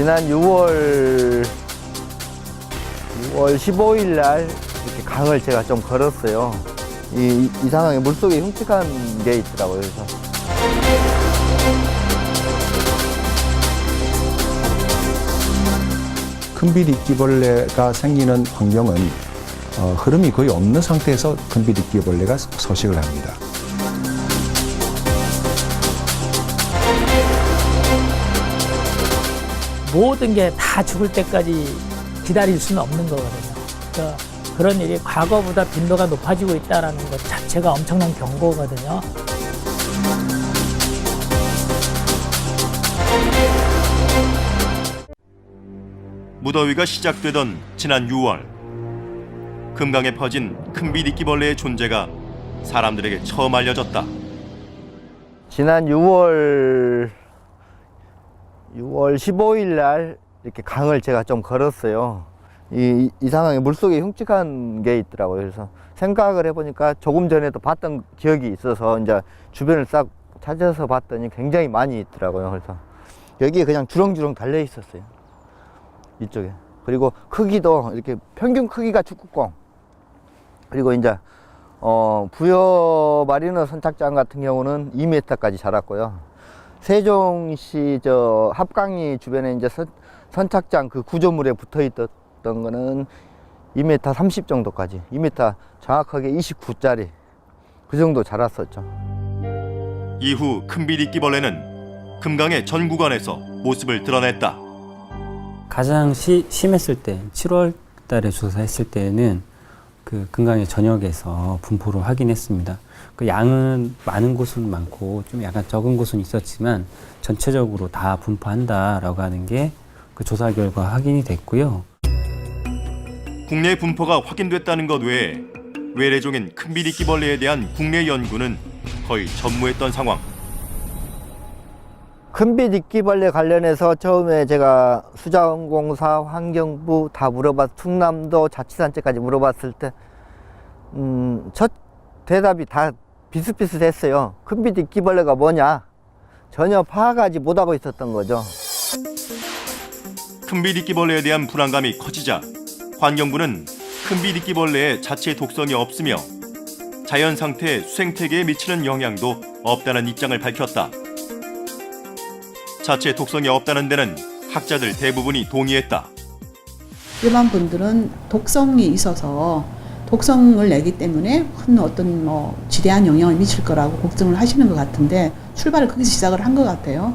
지난 6월 6월 15일 날 이렇게 강을 제가 좀 걸었어요. 이, 이 상황에 물속에 흉측한 게 있더라고요. 그래서 큰비리끼벌레가 생기는 환경은 어, 흐름이 거의 없는 상태에서 큰비리끼벌레가 서식을 합니다. 모든 게 다 죽을 때까지 기다릴 수는 없는 거거든요. 그러니까 그런 일이 과거보다 빈도가 높아지고 있다는 것 자체가 엄청난 경고거든요. 무더위가 시작되던 지난 6월 금강에 퍼진 큰비리끼벌레의 존재가 사람들에게 처음 알려졌다. 지난 6월 6월 15일 날 이렇게 강을 제가 좀 걸었어요. 이, 이 상황에 물속에 흉측한 게 있더라고요. 그래서 생각을 해보니까 조금 전에도 봤던 기억이 있어서 이제 주변을 싹 찾아서 봤더니 굉장히 많이 있더라고요. 그래서 여기에 그냥 주렁주렁 달려 있었어요. 이쪽에. 그리고 크기도 이렇게 평균 크기가 축구공. 그리고 이제 어, 부여 마리너 선착장 같은 경우는 2m까지 자랐고요. 세종시 저 합강리 주변에 이제 선, 선착장 그 구조물에 붙어 있던 거는 2m 30 정도까지 2m 정확하게 29짜리 그 정도 자랐었죠. 이후 큰비리 끼벌레는 금강의 전 구간에서 모습을 드러냈다. 가장 시, 심했을 때 7월 달에 조사했을 때는 그 금강의 전역에서 분포를 확인했습니다. 그 양은 많은 곳은 많고 좀 약간 적은 곳은 있었지만 전체적으로 다 분포한다라고 하는 게 그 조사 결과 확인이 됐고요. 국내 분포가 확인됐다는 것 외에 외래종인 큰비리끼벌레에 대한 국내 연구는 거의 전무했던 상황. 큰빛 이끼벌레 관련해서 처음에 제가 수자원공사, 환경부 다 물어봤, 충남도 자치단체까지 물어봤을 때, 음, 첫 대답이 다 비슷비슷했어요. 큰빛 이끼벌레가 뭐냐? 전혀 파악하지 못하고 있었던 거죠. 큰비리끼벌레에 대한 불안감이 커지자 환경부는 큰비리끼벌레의 자체 독성이 없으며 자연 상태 수생태계에 미치는 영향도 없다는 입장을 밝혔다. 자체 독성이 없다는 데는 학자들 대부분이 동의했다. 일반 분들은 독성이 있어서 독성을 내기 때문에 큰 어떤 뭐 지대한 영향을 미칠 거라고 걱정을 하시는 것 같은데 출발을 거기서 시작을 한 것 같아요.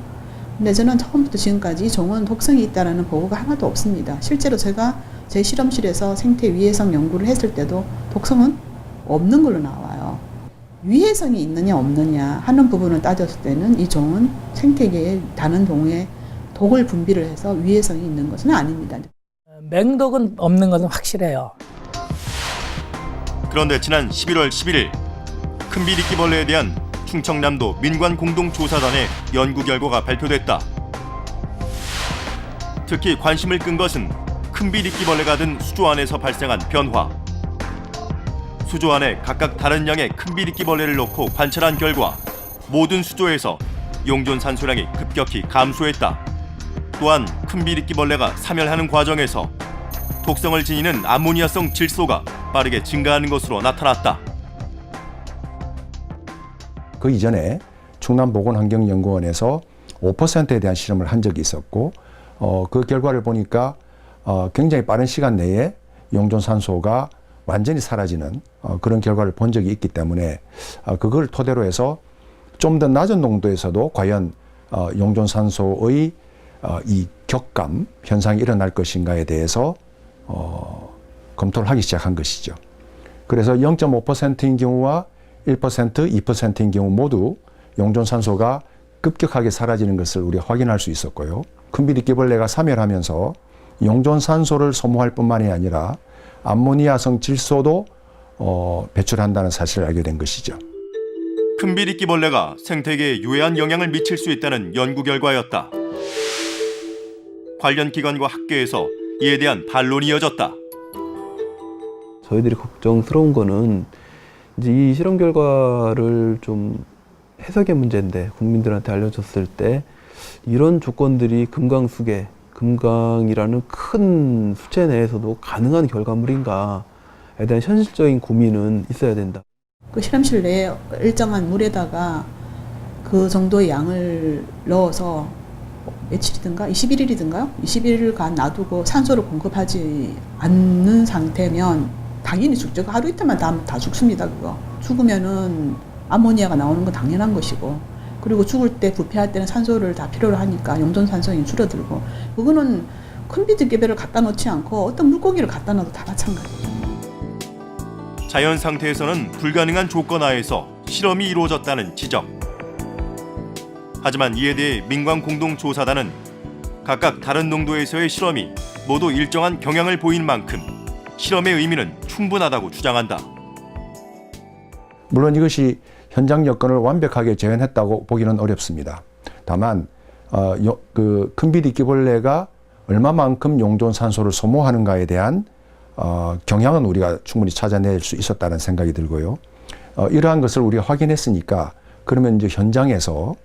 근데 저는 처음부터 지금까지 종은 독성이 있다라는 보고가 하나도 없습니다. 실제로 제가 제 실험실에서 생태 위해성 연구를 했을 때도 독성은 없는 걸로 나와요. 위해성이 있느냐 없느냐 하는 부분을 따졌을 때는 이 종은 생태계의 다른 동에 독을 분비를 해서 위해성이 있는 것은 아닙니다. 맹독은 없는 것은 확실해요. 그런데 지난 11월 11일 큰 비리끼벌레에 대한 충청남도 민관공동조사단의 연구 결과가 발표됐다. 특히 관심을 끈 것은 큰 비리끼벌레가 든 수조 안에서 발생한 변화. 수조 안에 각각 다른 양의 큰 비리끼벌레를 넣고 관찰한 결과 모든 수조에서 용존 산소량이 급격히 감소했다. 또한 큰 비리끼벌레가 사멸하는 과정에서 독성을 지니는 암모니아성 질소가 빠르게 증가하는 것으로 나타났다. 그 이전에 충남보건환경연구원에서 5%에 대한 실험을 한 적이 있었고 어, 그 결과를 보니까 어, 굉장히 빠른 시간 내에 용존산소가 완전히 사라지는 어, 그런 결과를 본 적이 있기 때문에 어, 그걸 토대로 해서 좀 더 낮은 농도에서도 과연 어, 용존산소의 어, 이 격감 현상이 일어날 것인가에 대해서 어, 검토를 하기 시작한 것이죠. 그래서 0.5%인 경우와 1%, 2%인 경우 모두 용존산소가 급격하게 사라지는 것을 우리가 확인할 수 있었고요. 큰비리끼벌레가 사멸하면서 용존산소를 소모할 뿐만이 아니라 암모니아성 질소도 어, 배출한다는 사실을 알게 된 것이죠. 큰비리끼벌레가 생태계에 유해한 영향을 미칠 수 있다는 연구 결과였다. 관련 기관과 학계에서 이에 대한 반론이 이어졌다. 저희들이 걱정스러운 거는 이제 이 실험 결과를 좀 해석의 문제인데 국민들한테 알려졌을 때 이런 조건들이 금강숙에 금강이라는 큰 수체 내에서도 가능한 결과물인가에 대한 현실적인 고민은 있어야 된다. 그 실험실 내에 일정한 물에다가 그 정도의 양을 넣어서 며칠이든가 21일이든가요? 21일간 놔두고 산소를 공급하지 않는 상태면 당연히 죽죠. 그 하루 이틀만 다, 다 죽습니다. 그거 죽으면은 아모니아가 나오는 건 당연한 것이고 그리고 죽을 때 부패할 때는 산소를 다 필요로 하니까 용존 산소이 줄어들고 그거는 큰 비둘기배를 갖다 놓지 않고 어떤 물고기를 갖다 놔도 다 마찬가지예요. 자연 상태에서는 불가능한 조건 하에서 실험이 이루어졌다는 지적. 하지만 이에 대해 민관 공동조사단은 각각 다른 농도에서의 실험이 모두 일정한 경향을 보인 만큼 실험의 의미는 충분하다고 주장한다. 물론 이것이 현장 여건을 완벽하게 재현했다고 보기는 어렵습니다. 다만 어, 그 큰비리끼벌레가 얼마만큼 용존 산소를 소모하는가에 대한 어, 경향은 우리가 충분히 찾아낼 수 있었다는 생각이 들고요. 어, 이러한 것을 우리가 확인했으니까 그러면 이제 현장에서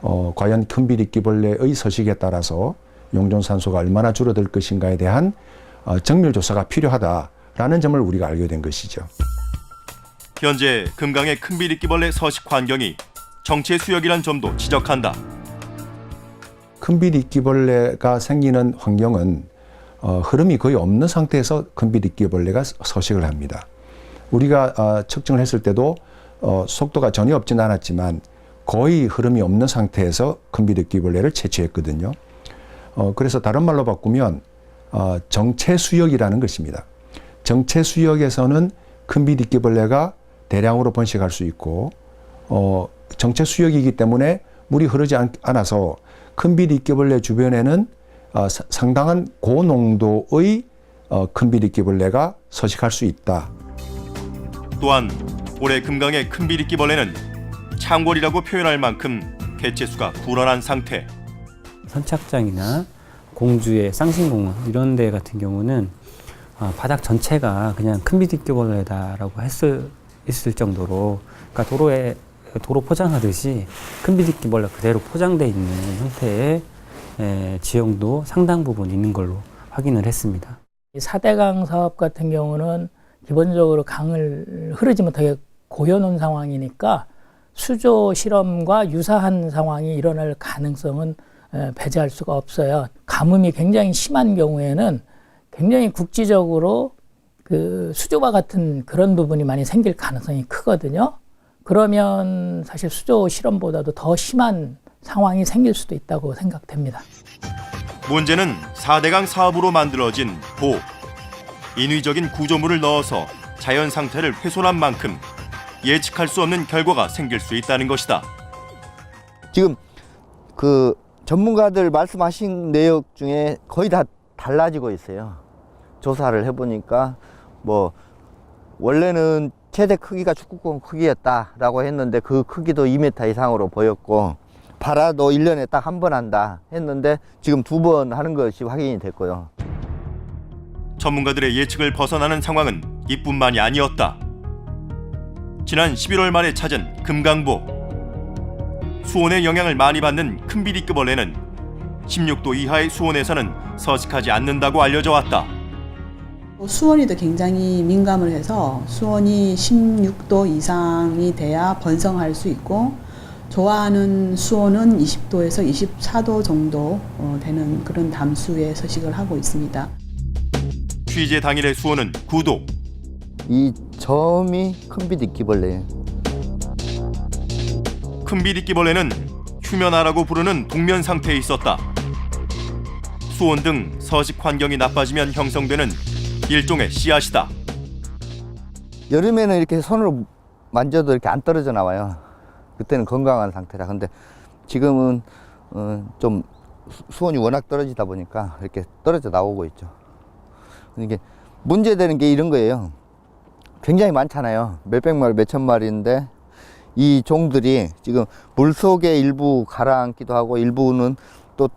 어, 과연 큰비리끼벌레의 서식에 따라서 용존 산소가 얼마나 줄어들 것인가에 대한 어, 정밀 조사가 필요하다라는 점을 우리가 알게 된 것이죠. 현재 금강의 큰 비리끼벌레 서식 환경이 정체 수역이란 점도 지적한다. 큰 비리끼벌레가 생기는 환경은 어, 흐름이 거의 없는 상태에서 큰비리끼벌레가 서식을 합니다. 우리가 어, 측정을 했을 때도 어, 속도가 전혀 없진 않았지만 거의 흐름이 없는 상태에서 큰비리끼벌레를 채취했거든요. 어, 그래서 다른 말로 바꾸면 어, 정체 수역이라는 것입니다. 정체 수역에서는 큰비리끼벌레가 대량으로 번식할 수 있고 어, 정체 수역이기 때문에 물이 흐르지 않, 않아서 큰비리끼벌레 주변에는 어, 사- 상당한 고농도의 어, 큰비리끼벌레가 서식할 수 있다. 또한 올해 금강의 큰비리끼벌레는 창궐이라고 표현할 만큼 개체수가 불어난 상태. 선착장이나 공주의 쌍신공원 이런 데 같은 경우는 어, 바닥 전체가 그냥 큰 비둘기벌레다라고 했을 있을 정도로 그러니까 도로에 도로 포장하듯이 큰 비둘기벌레 그대로 포장돼 있는 형태의 에, 지형도 상당 부분 있는 걸로 확인을 했습니다. 이 사대강 사업 같은 경우는 기본적으로 강을 흐르지 못하게 고여놓은 상황이니까 수조 실험과 유사한 상황이 일어날 가능성은 에, 배제할 수가 없어요. 가뭄이 굉장히 심한 경우에는 굉장히 국지적으로 그 수조와 같은 그런 부분이 많이 생길 가능성이 크거든요. 그러면 사실 수조 실험보다도 더 심한 상황이 생길 수도 있다고 생각됩니다. 문제는 4대강 사업으로 만들어진 보. 인위적인 구조물을 넣어서 자연 상태를 훼손한 만큼 예측할 수 없는 결과가 생길 수 있다는 것이다. 지금 그 전문가들 말씀하신 내역 중에 거의 다 달라지고 있어요. 조사를 해보니까 뭐 원래는 최대 크기가 축구공 크기였다라고 했는데 그 크기도 2m 이상으로 보였고 발화도 1년에 딱 한 번 한다 했는데 지금 두 번 하는 것이 확인이 됐고요. 전문가들의 예측을 벗어나는 상황은 이뿐만이 아니었다. 지난 11월 말에 찾은 금강보. 수온의 영향을 많이 받는 큰비리급 벌레는 16도 이하의 수온에서는 서식하지 않는다고 알려져 왔다. 수온에도 굉장히 민감을 해서 수온이 16도 이상이 돼야 번성할 수 있고 좋아하는 수온은 20도에서 24도 정도 어, 되는 그런 담수에 서식을 하고 있습니다. 취재 당일의 수온은 9도. 이 점이 큰비디끼벌레예요. 큰 비리끼벌레는 휴면하라고 부르는 동면 상태에 있었다. 수온 등 서식 환경이 나빠지면 형성되는 일종의 씨앗이다. 여름에는 이렇게 손으로 만져도 이렇게 안 떨어져 나와요. 그때는 건강한 상태라. 근데 지금은 어, 좀 수- 수온이 워낙 떨어지다 보니까 이렇게 떨어져 나오고 있죠. 이게 문제되는 게 이런 거예요. 굉장히 많잖아요. 몇백 마리, 몇천 마리인데 이 종들이 지금 물 속에 일부 가라앉기도 하고 일부는 또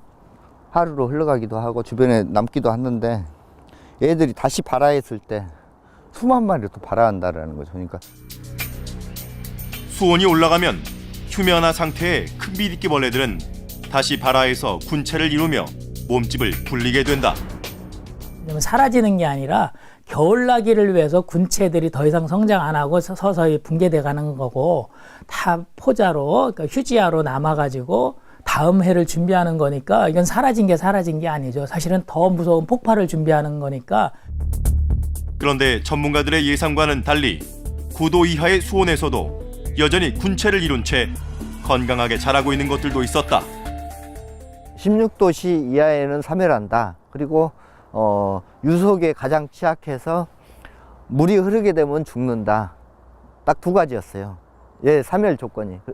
하루로 흘러가기도 하고 주변에 남기도 하는데 얘들이 다시 발화했을 때 수만 마리를 또 발화한다라는 거죠. 그러니까 수온이 올라가면 휴면화 상태의 큰비리끼벌레들은 다시 발화해서 군체를 이루며 몸집을 불리게 된다. 사라지는 게 아니라 겨울나기를 위해서 군체들이 더 이상 성장 안 하고 서- 서서히 붕괴돼 가는 거고 다 포자로 그러니까 휴지화로 남아 가지고 다음 해를 준비하는 거니까 이건 사라진 게 사라진 게 아니죠. 사실은 더 무서운 폭발을 준비하는 거니까 그런데 전문가들의 예상과는 달리 9도 이하의 수온에서도 여전히 군체를 이룬 채 건강하게 자라고 있는 것들도 있었다. 16도씨 이하에는 사멸한다. 그리고 어, 유속에 가장 취약해서 물이 흐르게 되면 죽는다. 딱 두 가지였어요. 예, 사멸 조건이. 그-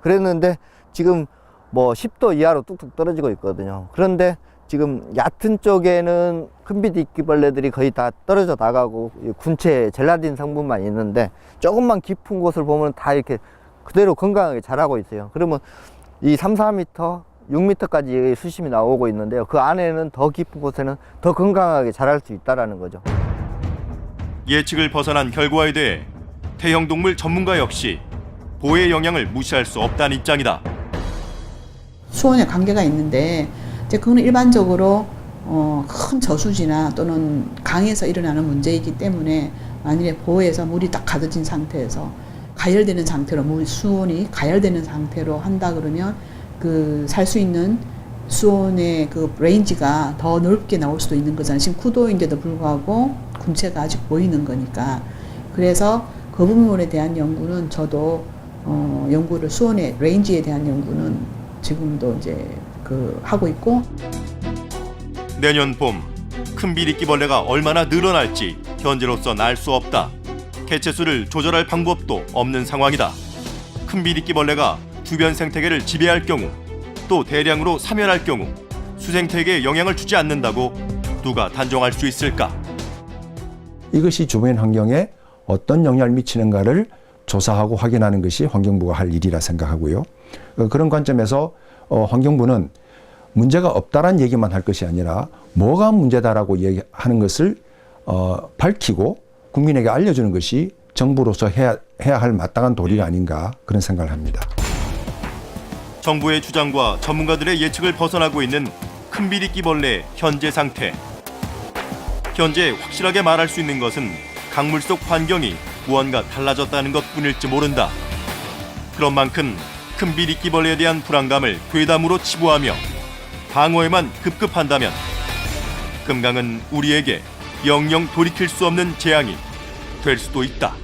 그랬는데 지금 뭐 10도 이하로 뚝뚝 떨어지고 있거든요. 그런데 지금 얕은 쪽에는 큰빛 이끼벌레들이 거의 다 떨어져 나가고 이 군체 젤라딘 성분만 있는데 조금만 깊은 곳을 보면 다 이렇게 그대로 건강하게 자라고 있어요. 그러면 이 3, 4m, 6m까지 수심이 나오고 있는데요. 그 안에는 더 깊은 곳에는 더 건강하게 자랄 수 있다라는 거죠. 예측을 벗어난 결과에 대해 태형동물 전문가 역시 보의 영향을 무시할 수 없다는 입장이다. 수온에 관계가 있는데 이제 그거는 일반적으로 어, 큰 저수지나 또는 강에서 일어나는 문제이기 때문에 만일에 보호에서 물이 딱 가둬진 상태에서 가열되는 상태로 물 수온이 가열되는 상태로 한다 그러면 그 살 수 있는 수온의 그 레인지가 더 넓게 나올 수도 있는 거잖아요. 지금 9도인데도 불구하고 군체가 아직 보이는 거니까. 그래서 그 부분에 대한 연구는 저도 어, 연구를 수온의 레인지에 대한 연구는 지금도 이제 그 하고 있고 내년 봄 큰 비리끼벌레가 얼마나 늘어날지 현재로선 알수 없다. 개체수를 조절할 방법도 없는 상황이다. 큰 비리끼벌레가 주변 생태계를 지배할 경우 또 대량으로 사멸할 경우 수생태계에 영향을 주지 않는다고 누가 단정할 수 있을까? 이것이 주변 환경에 어떤 영향을 미치는가를 조사하고 확인하는 것이 환경부가 할 일이라 생각하고요. 어, 그런 관점에서 어, 환경부는 문제가 없다란 얘기만 할 것이 아니라 뭐가 문제다라고 얘기하는 것을 어, 밝히고 국민에게 알려주는 것이 정부로서 해야, 해야 할 마땅한 도리가 아닌가 그런 생각을 합니다. 정부의 주장과 전문가들의 예측을 벗어나고 있는 큰 비리끼벌레의 현재 상태. 현재 확실하게 말할 수 있는 것은 강물 속 환경이 무언가 달라졌다는 것뿐일지 모른다. 그런 만큼 큰 비리끼벌레에 대한 불안감을 괴담으로 치부하며 방어에만 급급한다면 금강은 우리에게 영영 돌이킬 수 없는 재앙이 될 수도 있다.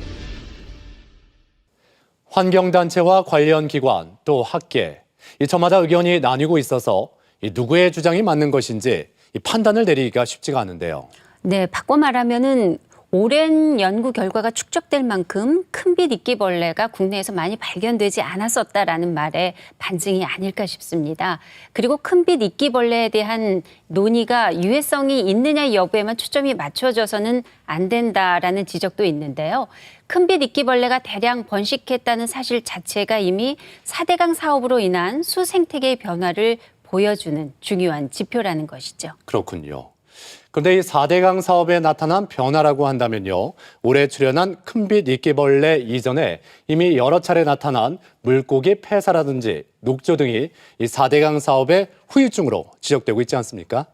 환경단체와 관련 기관 또 학계 이 저마다 의견이 나뉘고 있어서 이 누구의 주장이 맞는 것인지 이 판단을 내리기가 쉽지가 않은데요. 네, 바꿔 말하면은 오랜 연구 결과가 축적될 만큼 큰빛 이끼벌레가 국내에서 많이 발견되지 않았었다라는 말에 반증이 아닐까 싶습니다. 그리고 큰빛 이끼벌레에 대한 논의가 유해성이 있느냐 여부에만 초점이 맞춰져서는 안 된다라는 지적도 있는데요. 큰빛 이끼벌레가 대량 번식했다는 사실 자체가 이미 4대강 사업으로 인한 수생태계의 변화를 보여주는 중요한 지표라는 것이죠. 그렇군요. 그런데 이 4대강 사업에 나타난 변화라고 한다면요. 올해 출연한 큰빛 이끼벌레 이전에 이미 여러 차례 나타난 물고기 폐사라든지 녹조 등이 이 4대강 사업의 후유증으로 지적되고 있지 않습니까?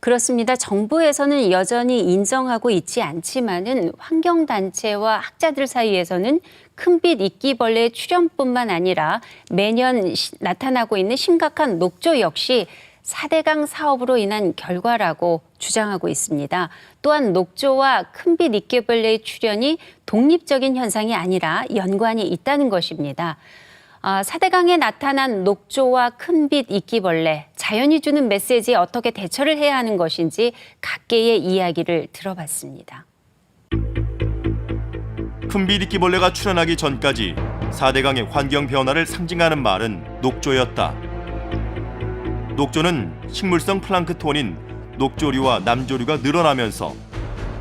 그렇습니다. 정부에서는 여전히 인정하고 있지 않지만은 환경단체와 학자들 사이에서는 큰빛 이끼벌레의 출현뿐만 아니라 매년 시- 나타나고 있는 심각한 녹조 역시 4대강 사업으로 인한 결과라고 주장하고 있습니다. 또한 녹조와 큰빛 이끼벌레의 출현이 독립적인 현상이 아니라 연관이 있다는 것입니다. 아, 사대강에 나타난 녹조와 큰빛 이끼벌레, 자연이 주는 메시지에 어떻게 대처를 해야 하는 것인지 각계의 이야기를 들어봤습니다. 큰 비리끼벌레가 출현하기 전까지 4대강의 환경 변화를 상징하는 말은 녹조였다. 녹조는 식물성 플랑크톤인 녹조류와 남조류가 늘어나면서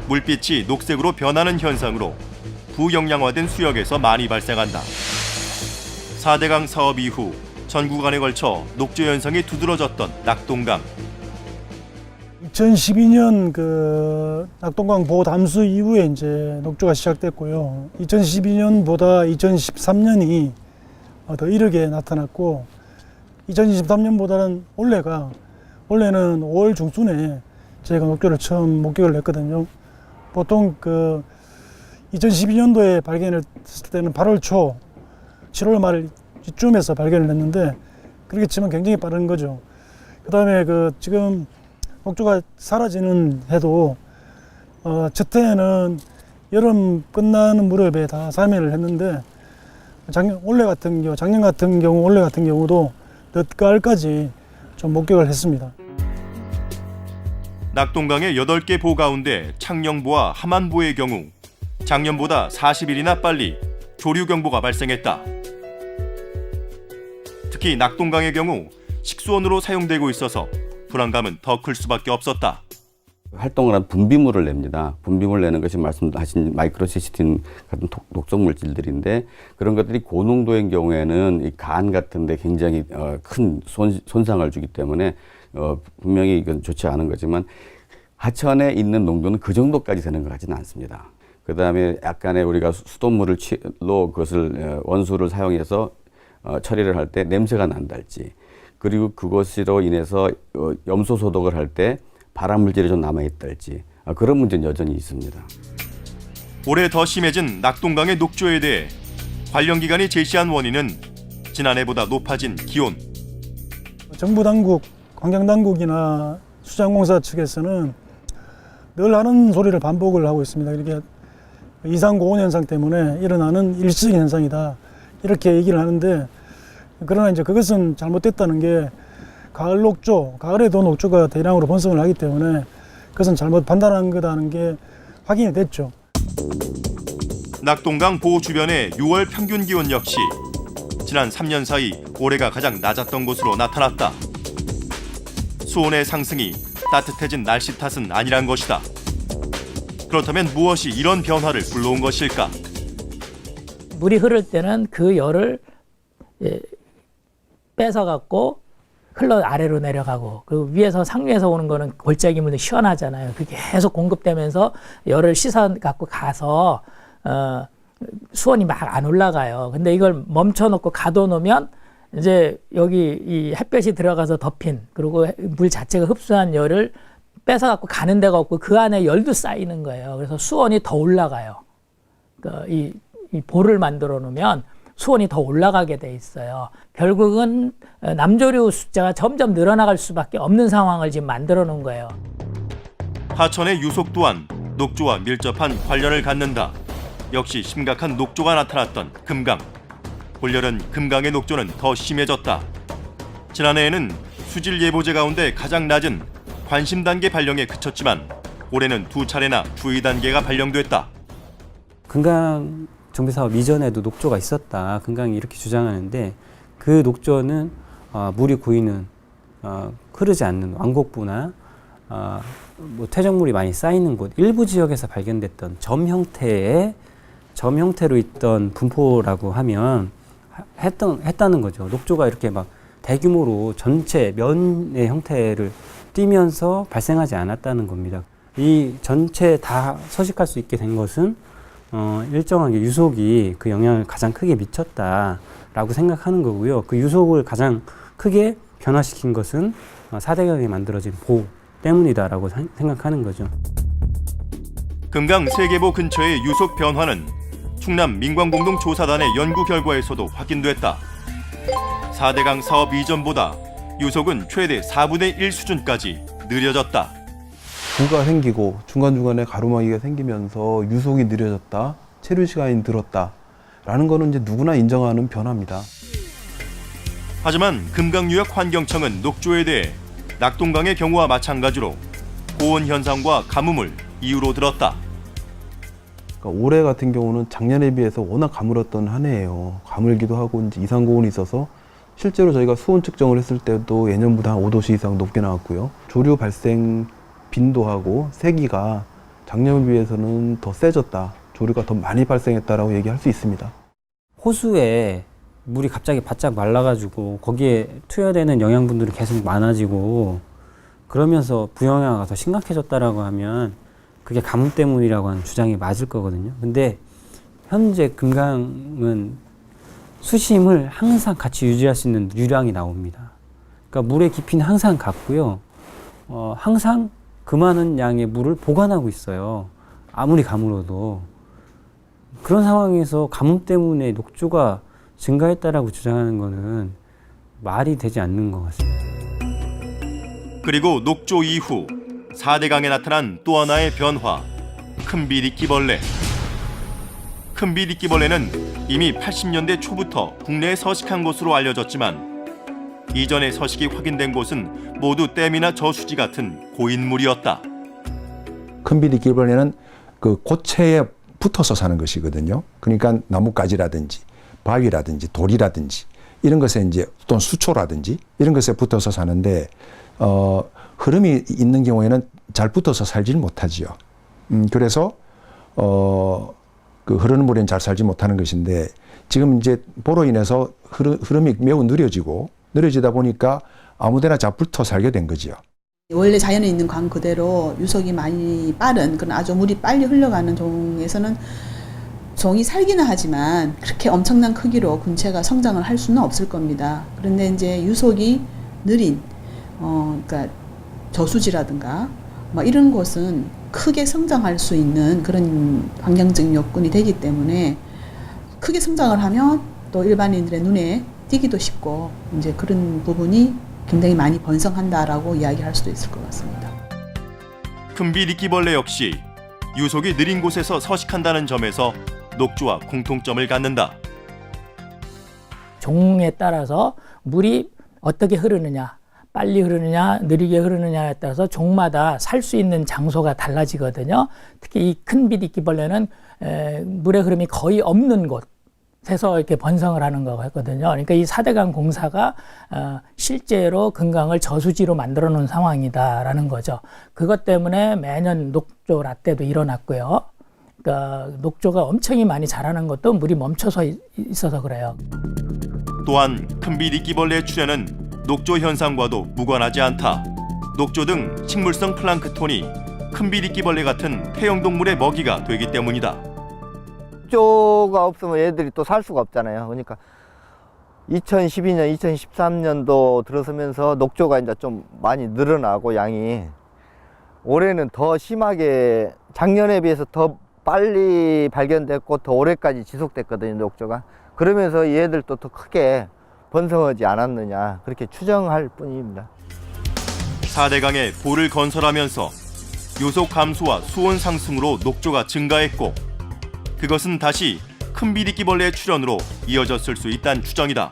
물빛이 녹색으로 변하는 현상으로 부영양화된 수역에서 많이 발생한다. 4대강 사업 이후 전 구간에 걸쳐 녹조 현상이 두드러졌던 낙동강. 2012년 그 낙동강 보호 담수 이후에 이제 녹조가 시작됐고요. 2012년보다 2013년이 더 이르게 나타났고 2023년보다는 올해가 원래는 5월 중순에 저희가 녹조를 처음 목격을 했거든요. 보통 그 2012년도에 발견했을 때는 8월 초, 7월 말 이쯤에서 발견을 했는데 그렇게 치면 굉장히 빠른 거죠. 그 다음에 그 지금 녹조가 사라지는 해도 어, 첫 해에는 여름 끝나는 무렵에 다 사면을 했는데 작년 올해 같은 경우 작년 같은 경우 올해 같은 경우도 늦가을까지 좀 목격을 했습니다. 낙동강의 8개 보 가운데 창녕보와 함안보의 경우 작년보다 40일이나 빨리 조류 경보가 발생했다. 특히 낙동강의 경우 식수원으로 사용되고 있어서 불안감은 더 클 수밖에 없었다. 활동을 한 분비물을 냅니다. 분비물 내는 것이 말씀하신 마이크로시스틴 같은 독, 독성 물질들인데 그런 것들이 고농도인 경우에는 이 간 같은데 굉장히 어, 큰 손, 손상을 주기 때문에 어, 분명히 이건 좋지 않은 거지만 하천에 있는 농도는 그 정도까지 되는 것 같지는 않습니다. 그 다음에 약간의 우리가 수- 수돗물을 취로 그것을 어, 원수를 사용해서 어, 처리를 할 때 냄새가 난달지 그리고 그것으로 인해서 어, 염소 소독을 할때 발암 물질이 좀 남아 있달지 아, 그런 문제는 여전히 있습니다. 올해 더 심해진 낙동강의 녹조에 대해 관련 기관이 제시한 원인은 지난해보다 높아진 기온, 정부 당국, 환경 당국이나 수장공사 측에서는 늘 하는 소리를 반복을 하고 있습니다. 이렇게 이상 고온 현상 때문에 일어나는 일시적인 현상이다. 이렇게 얘기를 하는데 그러나 이제 그것은 잘못됐다는 게 가을 녹조, 가을에도 녹조가 대량으로 번성을 하기 때문에 그것은 잘못 판단한 거다는 게 확인이 됐죠. 낙동강 보호 주변의 6월 평균 기온 역시 지난 3년 사이 올해가 가장 낮았던 것으로 나타났다. 수온의 상승이 따뜻해진 날씨 탓은 아니란 것이다. 그렇다면 무엇이 이런 변화를 불러온 것일까? 물이 흐를 때는 그 열을 예, 뺏어 갖고 흘러 아래로 내려가고 그리고 위에서 상류에서 오는 거는 골짜기물도 시원하잖아요. 그게 계속 공급되면서 열을 씻어 갖고 가서 어, 수온이 막 안 올라가요. 근데 이걸 멈춰 놓고 가둬 놓으면 이제 여기 이 햇볕이 들어가서 덮인 그리고 물 자체가 흡수한 열을 뺏어 갖고 가는 데가 없고 그 안에 열도 쌓이는 거예요. 그래서 수온이 더 올라가요. 그 이, 이 볼을 만들어 놓으면 수온이 더 올라가게 돼 있어요. 결국은 어, 남조류 숫자가 점점 늘어나갈 수밖에 없는 상황을 지금 만들어 놓은 거예요. 하천의 유속 또한 녹조와 밀접한 관련을 갖는다. 역시 심각한 녹조가 나타났던 금강. 올여름 금강의 녹조는 더 심해졌다. 지난해에는 수질 예보제 가운데 가장 낮은 관심 단계 발령에 그쳤지만 올해는 두 차례나 주의 단계가 발령됐다. 금강 정비 사업 이전에도 녹조가 있었다. 금강이 이렇게 주장하는데 그 녹조는 어, 물이 고이는 어, 흐르지 않는 왕곡부나 어, 뭐 퇴적물이 많이 쌓이는 곳 일부 지역에서 발견됐던 점 형태의 점 형태로 있던 분포라고 하면 하- 했던 했다는 거죠. 녹조가 이렇게 막 대규모로 전체 면의 형태를 띠면서 발생하지 않았다는 겁니다. 이 전체 다 서식할 수 있게 된 것은 어, 일정하게 유속이 그 영향을 가장 크게 미쳤다라고 생각하는 거고요. 그 유속을 가장 크게 변화시킨 것은 어, 사대강에 만들어진 보 때문이다라고 사- 생각하는 거죠. 금강 세계보 근처의 유속 변화는 충남 민광공동조사단의 연구 결과에서도 확인됐다. 4대강 사업 이전보다 유속은 최대 4분의 1 수준까지 느려졌다. 부가 생기고 중간중간에 가로막이가 생기면서 유속이 느려졌다, 체류 시간이 늘었다. 라는 거는 이제 누구나 인정하는 변화입니다. 하지만 금강유역 환경청은 녹조에 대해 낙동강의 경우와 마찬가지로 고온 현상과 가뭄을 이유로 들었다. 그러니까 올해 같은 경우는 작년에 비해서 워낙 가물었던 한 해예요. 가물기도 하고 이제 이상 고온이 있어서 실제로 저희가 수온 측정을 했을 때도 예년보다 한 5도씨 이상 높게 나왔고요. 조류 발생 빈도하고 세기가 작년에 비해서는 더 세졌다. 조류가 더 많이 발생했다라고 얘기할 수 있습니다. 호수에 물이 갑자기 바짝 말라가지고 거기에 투여되는 영양분들이 계속 많아지고 그러면서 부영향가 더 심각해졌다라고 하면 그게 가뭄 때문이라고 하는 주장이 맞을 거거든요. 근데 현재 금강은 수심을 항상 같이 유지할 수 있는 유량이 나옵니다. 그러니까 물의 깊이는 항상 같고요. 어, 항상 그 많은 양의 물을 보관하고 있어요. 아무리 가물어도 그런 상황에서 가뭄 때문에 녹조가 증가했다라고 주장하는 거는 말이 되지 않는 것 같습니다. 그리고 녹조 이후 4대강에 나타난 또 하나의 변화, 큰비리끼벌레. 큰비리끼벌레는 이미 80년대 초부터 국내에 서식한 것으로 알려졌지만 이전에 서식이 확인된 곳은 모두 댐이나 저수지 같은 고인물이었다. 큰 비리끼벌레는 그 고체에 붙어서 사는 것이거든요. 그러니까 나뭇가지라든지 바위라든지 돌이라든지 이런 것에 이제 또는 수초라든지 이런 것에 붙어서 사는데 어, 흐름이 있는 경우에는 잘 붙어서 살질 못하지요. 음, 그래서 어, 그 흐르는 물에는 잘 살지 못하는 것인데 지금 이제 보로 인해서 흐르, 흐름이 매우 느려지고 느려지다 보니까 아무데나 잘 붙어 살게 된 거지요. 원래 자연에 있는 강 그대로 유속이 많이 빠른 그런 아주 물이 빨리 흘러가는 종에서는 종이 살기는 하지만 그렇게 엄청난 크기로 군체가 성장을 할 수는 없을 겁니다. 그런데 이제 유속이 느린 어 그러니까 저수지라든가 뭐 이런 곳은 크게 성장할 수 있는 그런 환경적 요건이 되기 때문에 크게 성장을 하면 또 일반인들의 눈에 띄기도 쉽고 이제 그런 부분이 굉장히 많이 번성한다라고 이야기할 수도 있을 것 같습니다. 큰비리끼벌레 역시 유속이 느린 곳에서 서식한다는 점에서 녹조와 공통점을 갖는다. 종에 따라서 물이 어떻게 흐르느냐, 빨리 흐르느냐, 느리게 흐르느냐에 따라서 종마다 살 수 있는 장소가 달라지거든요. 특히 이 큰 비리끼벌레는 에, 물의 흐름이 거의 없는 곳 에서 이렇게 번성을 하는 거거든요. 그러니까 이 사대강 공사가 어, 실제로 금강을 저수지로 만들어 놓은 상황이다라는 거죠. 그것 때문에 매년 녹조 라떼도 일어났고요. 그러니까 녹조가 엄청이 많이 자라는 것도 물이 멈춰서 있- 있어서 그래요. 또한 큰비리끼벌레의 출현은 녹조 현상과도 무관하지 않다. 녹조 등 식물성 플랑크톤이 큰비리끼벌레 같은 해영동물의 먹이가 되기 때문이다. 녹조가 없으면 얘들이 또 살 수가 없잖아요. 그러니까 2012년, 2013년도 들어서면서 녹조가 이제 좀 많이 늘어나고 양이 올해는 더 심하게 작년에 비해서 더 빨리 발견됐고 더 올해까지 지속됐거든요, 녹조가. 그러면서 얘들도 더 크게 번성하지 않았느냐 그렇게 추정할 뿐입니다. 4대강에 보를 건설하면서 요속 감소와 수온 상승으로 녹조가 증가했고 그것은 다시 큰 비리끼벌레의 출현으로 이어졌을 수 있다는 추정이다.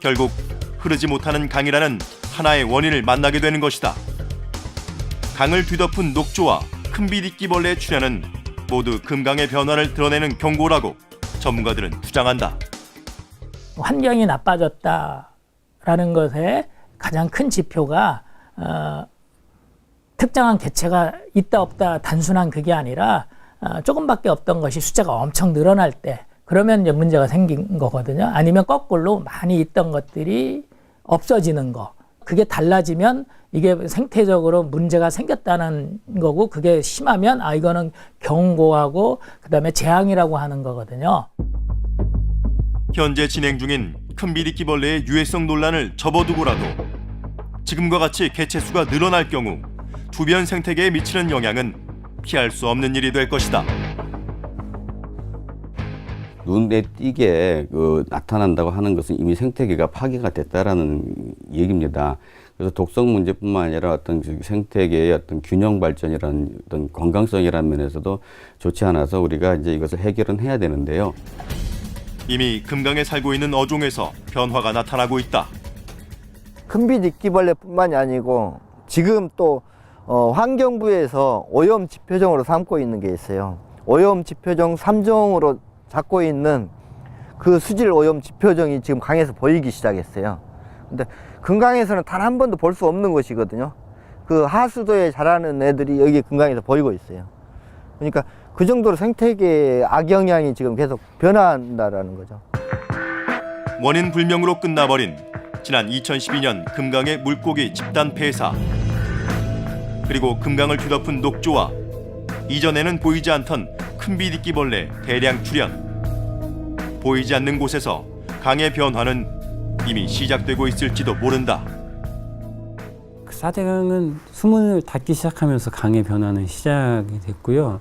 결국 흐르지 못하는 강이라는 하나의 원인을 만나게 되는 것이다. 강을 뒤덮은 녹조와 큰 비리끼벌레의 출현은 모두 금강의 변화를 드러내는 경고라고 전문가들은 주장한다. 환경이 나빠졌다라는 것에 가장 큰 지표가 어, 특정한 개체가 있다 없다 단순한 그게 아니라 어, 조금밖에 없던 것이 숫자가 엄청 늘어날 때 그러면 이제 문제가 생긴 거거든요. 아니면 거꾸로 많이 있던 것들이 없어지는 거. 그게 달라지면 이게 생태적으로 문제가 생겼다는 거고 그게 심하면 아 이거는 경고하고 그다음에 재앙이라고 하는 거거든요. 현재 진행 중인 큰비리끼벌레의 유해성 논란을 접어두고라도 지금과 같이 개체 수가 늘어날 경우 주변 생태계에 미치는 영향은 피할 수 없는 일이 될 것이다. 눈에 띄게 그 나타난다고 하는 것은 이미 생태계가 파괴가 됐다라는 얘기입니다. 그래서 독성 문제뿐만 아니라 어떤 그 생태계의 어떤 균형 발전이라는 어떤 건강성이라는 면에서도 좋지 않아서 우리가 이제 이것을 해결은 해야 되는데요. 이미 금강에 살고 있는 어종에서 변화가 나타나고 있다. 큰빛 이끼벌레뿐만이 아니고 지금 또 어, 환경부에서 오염 지표종으로 삼고 있는 게 있어요. 오염 지표종 3종으로 잡고 있는 그 수질 오염 지표종이 지금 강에서 보이기 시작했어요. 근데 금강에서는 단 한 번도 볼 수 없는 것이거든요. 그 하수도에 자라는 애들이 여기 금강에서 보이고 있어요. 그러니까 그 정도로 생태계에 악영향이 지금 계속 변화한다라는 거죠. 원인 불명으로 끝나버린 지난 2012년 금강의 물고기 집단 폐사 그리고 금강을 뒤덮은 녹조와 이전에는 보이지 않던 큰비리끼벌레 대량 출현 보이지 않는 곳에서 강의 변화는 이미 시작되고 있을지도 모른다. 4대강은 수문을 닫기 시작하면서 강의 변화는 시작이 됐고요.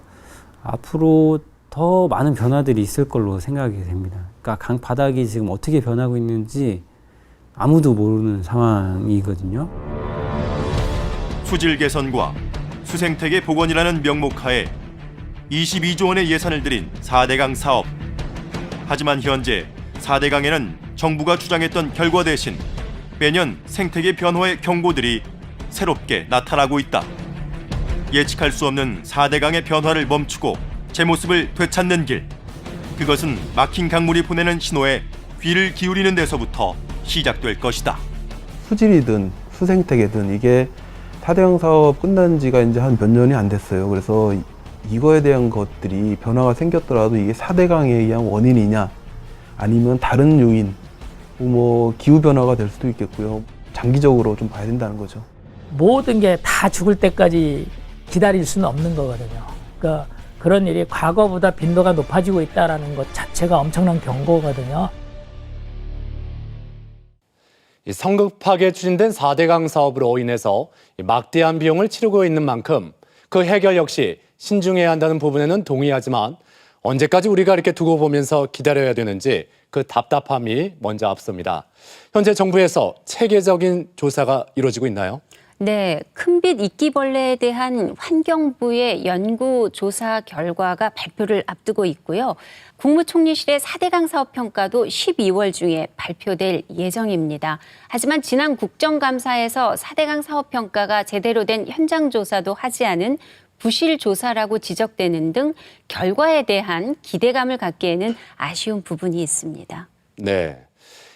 앞으로 더 많은 변화들이 있을 걸로 생각이 됩니다. 그러니까 강 바닥이 지금 어떻게 변하고 있는지 아무도 모르는 상황이거든요. 수질 개선과 수생태계 복원이라는 명목하에 22조 원의 예산을 들인 4대강 사업. 하지만 현재 4대강에는 정부가 주장했던 결과 대신 매년 생태계 변화의 경고들이 새롭게 나타나고 있다. 예측할 수 없는 4대강의 변화를 멈추고 제 모습을 되찾는 길. 그것은 막힌 강물이 보내는 신호에 귀를 기울이는 데서부터 시작될 것이다. 수질이든 수생태계든 이게 사대강 사업 끝난 지가 이제 한 몇 년이 안 됐어요. 그래서 이거에 대한 것들이 변화가 생겼더라도 이게 사대강에 의한 원인이냐 아니면 다른 요인 뭐 기후 변화가 될 수도 있겠고요. 장기적으로 좀 봐야 된다는 거죠. 모든 게 다 죽을 때까지 기다릴 수는 없는 거거든요. 그러니까 그런 일이 과거보다 빈도가 높아지고 있다라는 것 자체가 엄청난 경고거든요. 이 성급하게 추진된 4대강 사업으로 인해서 이 막대한 비용을 치르고 있는 만큼 그 해결 역시 신중해야 한다는 부분에는 동의하지만 언제까지 우리가 이렇게 두고 보면서 기다려야 되는지 그 답답함이 먼저 앞섭니다. 현재 정부에서 체계적인 조사가 이루어지고 있나요? 네, 큰빛 이끼벌레에 대한 환경부의 연구 조사 결과가 발표를 앞두고 있고요. 국무총리실의 4대강 사업 평가도 12월 중에 발표될 예정입니다. 하지만 지난 국정감사에서 4대강 사업 평가가 제대로 된 현장 조사도 하지 않은 부실 조사라고 지적되는 등 결과에 대한 기대감을 갖기에는 아쉬운 부분이 있습니다. 네.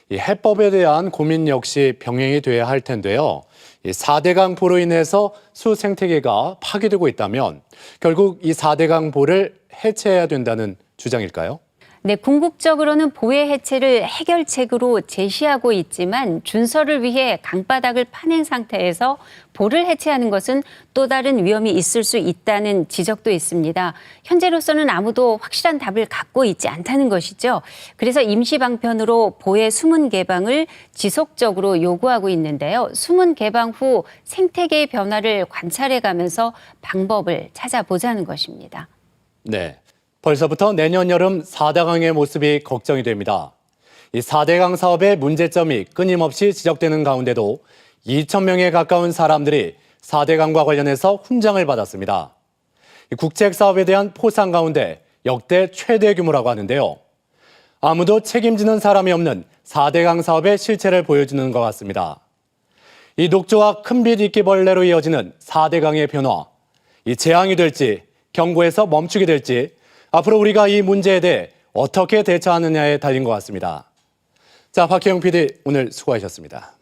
이 해법에 대한 고민 역시 병행이 돼야 할 텐데요. 이 4대강 보로 인해서 수 생태계가 파괴되고 있다면 결국 이 4대강 보를 해체해야 된다는 주장일까요? 네, 궁극적으로는 보해 해체를 해결책으로 제시하고 있지만 준설을 위해 강바닥을 파낸 상태에서 보를 해체하는 것은 또 다른 위험이 있을 수 있다는 지적도 있습니다. 현재로서는 아무도 확실한 답을 갖고 있지 않다는 것이죠. 그래서 임시 방편으로 보해 수문 개방을 지속적으로 요구하고 있는데요. 수문 개방 후 생태계의 변화를 관찰해 가면서 방법을 찾아보자는 것입니다. 네. 벌써부터 내년 여름 4대강의 모습이 걱정이 됩니다. 이 4대강 사업의 문제점이 끊임없이 지적되는 가운데도 2천 명에 가까운 사람들이 4대강과 관련해서 훈장을 받았습니다. 이 국책 사업에 대한 포상 가운데 역대 최대 규모라고 하는데요. 아무도 책임지는 사람이 없는 4대강 사업의 실체를 보여주는 것 같습니다. 이 녹조와 큰빛 이끼벌레로 이어지는 4대강의 변화, 이 재앙이 될지 경고에서 멈추게 될지 앞으로 우리가 이 문제에 대해 어떻게 대처하느냐에 달린 것 같습니다. 자, 박혜영 PD 오늘 수고하셨습니다.